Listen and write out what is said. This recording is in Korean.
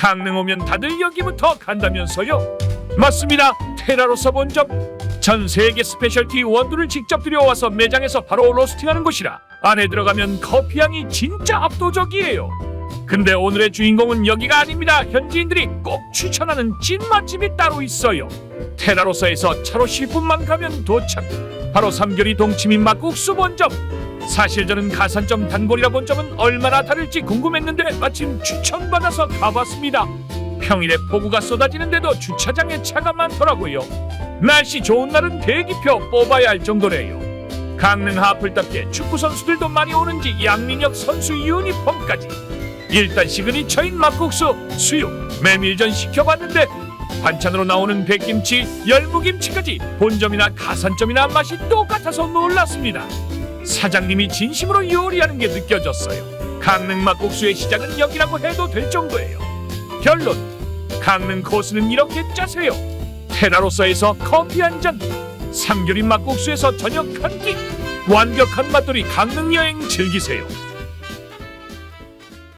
강릉 오면 다들 여기부터 간다면서요? 맞습니다. 테라로서 본 점. 전 세계 스페셜티 원두를 직접 들여와서 매장에서 바로 로스팅하는 곳이라 안에 들어가면 커피 향이 진짜 압도적이에요. 근데 오늘의 주인공은 여기가 아닙니다. 현지인들이 꼭 추천하는 찐 맛집이 따로 있어요. 테라로서에서 차로 10분만 가면 도착. 바로 삼결이 동치민 막국수 본점. 사실 저는 가산점 단골이라 본 점은 얼마나 다를지 궁금했는데 마침 추천받아서 가봤습니다. 평일에 폭우가 쏟아지는데도 주차장에 차가 많더라고요. 날씨 좋은 날은 대기표 뽑아야 할 정도래요. 강릉 하플답게 축구 선수들도 많이 오는지 양민혁 선수 유니폼까지. 일단 시그니처인 막국수, 수육, 메밀전 시켜봤는데 반찬으로 나오는 백김치, 열무김치까지 본점이나 가산점이나 맛이 똑같아서 놀랐습니다. 사장님이 진심으로 요리하는 게 느껴졌어요. 강릉 막국수의 시작은 여기라고 해도 될 정도예요. 결론 강릉 코스는 이렇게 짜세요. 테라로서에서 커피 한 잔, 삼겹인 막국수에서 저녁 한 끼, 완벽한 맛돌이 강릉 여행 즐기세요.